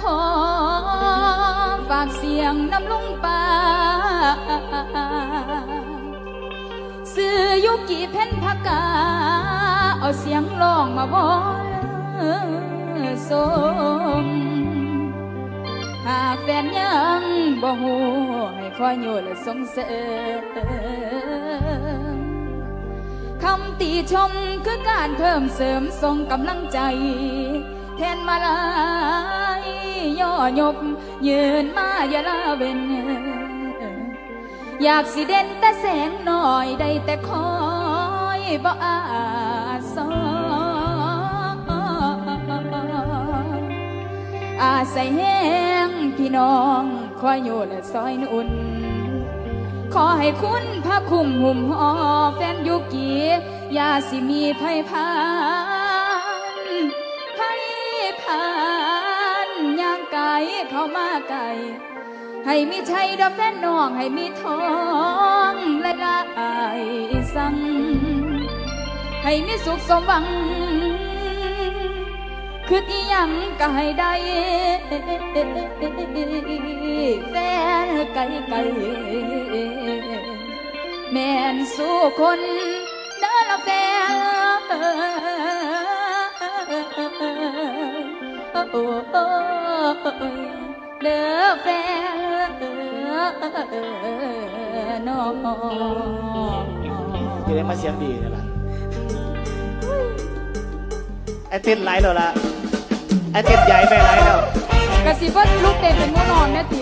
ขอฝากเสียงน้ำลุงป่าซื้อยุกิเพ่นพักกา เอาเสียงร้องมาบอนสมหากแฟนยังบ่หูให้คอยอยู่และสงเสริมคำติชมคือการเพิ่มเสริมส่งกำลังใจ แทนมาลา ย่อยบยืนมาอย่าละเวนอยากสิเด่นแต่แสงหน่อยได้แต่คอยบ่อาสออาศัยแห้งพี่น้องคอยอยู่และซอยนุ่น ขอให้คุณพระคุ้มหุ่มหอแฟนยุกีอย่าสิมีภัยพานภัยพาน มาไกลให้มีชัยดอกแฟนน้อง ให้มีทองและลายสั่งให้มีสุขสมหวัง คืออีหยังก็ให้ได้แฟนไกลไกลแม่นสู้คนเด้อละแฟนโอ้ย เด้อแฟนน้องจะได้มาเสียงดีนี่ล่ะไอเต้นไหลแล้วล่ะไอเต้นใหญ่ไปไหลแล้วกระสิบว่าลูกเต็มเป็นหัวนอนแน่ตี